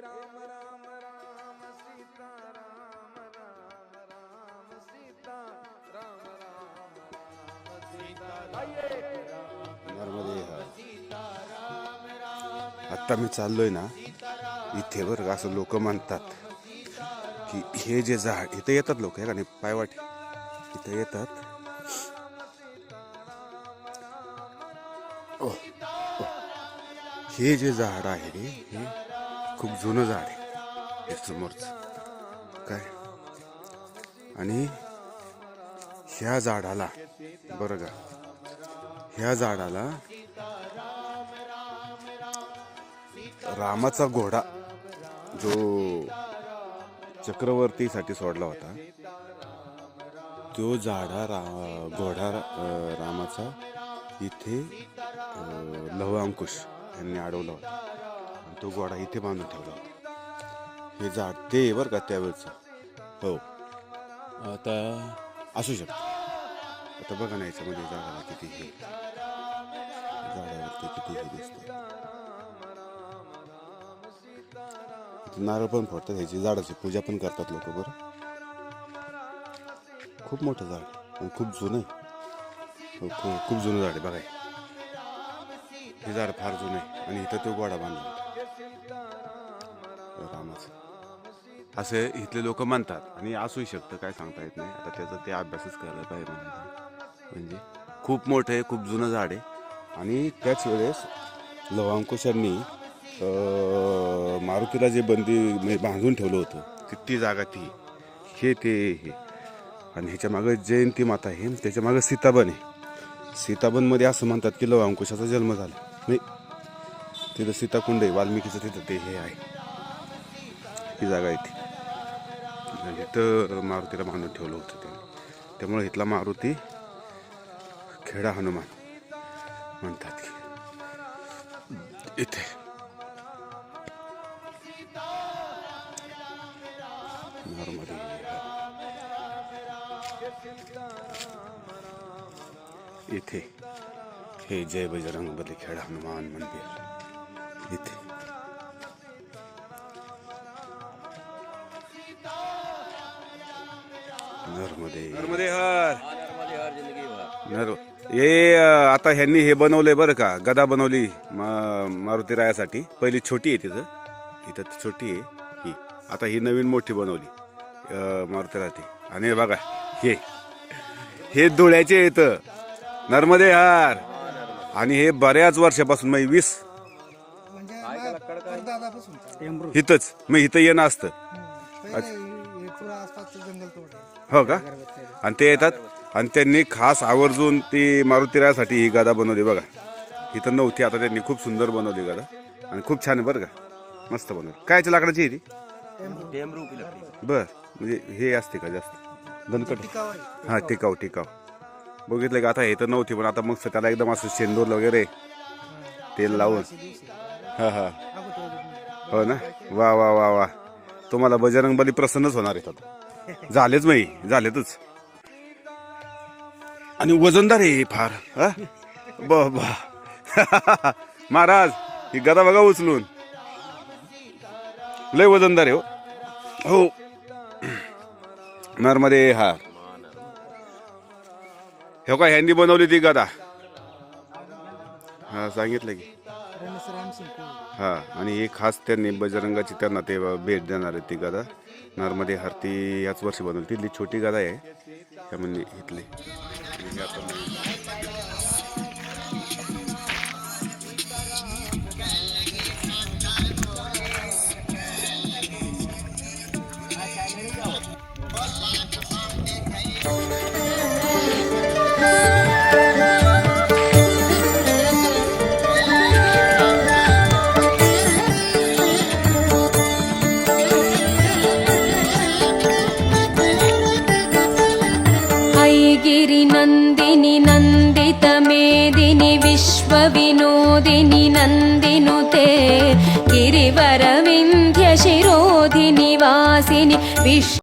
राम राम राम सीता राम राम राम सीता राम राम राम सीता नर्मदे आत्ता मी चाललोय ना इथे बरं का असं लोक म्हणतात की हे जे झाड इथं येतात लोक हे का नाही? पायवाट. इथं येतात. हे जे झाड आहे हे खूप जुनं झाड आहे समोरच. काय? आणि ह्या झाडाला बरं का ह्या झाडाला रामाचा घोडा जो चक्रवर्तीसाठी सोडला होता तो झाडा रा घोडा रामाचा इथे लव अंकुश यांनी अडवला होता. तो घोडा इथे बांधून ठेवला होता. हे झाड ते बरं का त्यावेळचं. हो. आता असू शकतं. आता बघा ना याच्यामध्ये झाडाला किती हे. झाडावरती किती हे दिसते नारळ पण फोडतात ह्याची झाडाची पूजा पण करतात लोक बरं. खूप मोठं झाड. खूप जुनं आहे. हो, खूप खूप जुनं झाड आहे बघा हे. झाड फार जुनं आहे. आणि इथं तो गोडा बांधला रामाचं. असे इथले लोक म्हणतात आणि असूही शकतं काय सांगता येत नाही. आता त्याचा ते अभ्यासच करायला पाहिजे मला म्हणजे खूप मोठं आहे खूप जुनं झाड आहे. आणि त्याच वेळेस लवांकुशांनी मारुतीला जे बंदी म्हणजे बांधून ठेवलं होतं ती ती जागा ती हे ते हे. आणि ह्याच्या मागं जयंती माता आहे त्याच्या मागं सीताबन आहे. सीताबनमध्ये असं म्हणतात की लवांकुशाचा जन्म झाला. नाही तिथं सीताकुंड आहे वाल्मिकीचं तिथं ते हे आहे. ही जागा आहे ती आणि म्हणजे इथं मारुतीला बांधून ठेवलं होतं ते. त्यामुळे इथला मारुती खेडा हनुमान म्हणतात की. इथे. इथे. हे जय बजरंग बली खेडा हनुमान मंदिर. इथे. नर्मदे. नर्मदे हर नर हे आता ह्यांनी हे बनवलंय बरं का गदा बनवली मा- मारुती रायासाठी. पहिली छोटी आहे तिथं. इथं ती छोटी आहे ही. आता ही नवीन मोठी बनवली मारुती राहते आणि हे बघा हे. हे धुळ्याचे येतं नर्मदे हार आणि हे बऱ्याच वर्षापासून म्हणजे वीस इथंच मग इथं येणं असतं. हे जंगल हो का? आणि ते येतात आणि त्यांनी खास आवर्जून ती मारुतीरासाठी ही गादा बनवली बघा. इथं नव्हती आता त्यांनी खूप सुंदर बनवली गादा. आणि खूप छान आहे बरं का. मस्त बनवली. कायच्या लाकडाची आहे ती? बर. म्हणजे हे असते का जास्त? दणकट हां हा टिकाव टिकाव बघितलं का आता हे तर नव्हती पण आता मग त्याला एकदम असं शेंदूर वगैरे तेल लावून. हा हा. हो ना? वा वा वा वा. तुम्हाला बजरंगबली प्रसन्नच होणार आहे आता. झालेच माही झालेतच. आणि वजनदार आहे हे फार हा? बा महाराज ही गदा बघा उचलून. लय वजनदार आहे हो. हो. नर्मदे हा हो का ह्यांनी बनवली ती गदा? हा सांगितलं की. हा आणि हे खास त्यांनी बजरंगाची त्यांना ते भेट देणार आहे ती गदा. नर्मदे हरती याच वर्षी बनवली. तिथली छोटी गादा आहे. त्या म्हणजे इथली. বিষ্ণু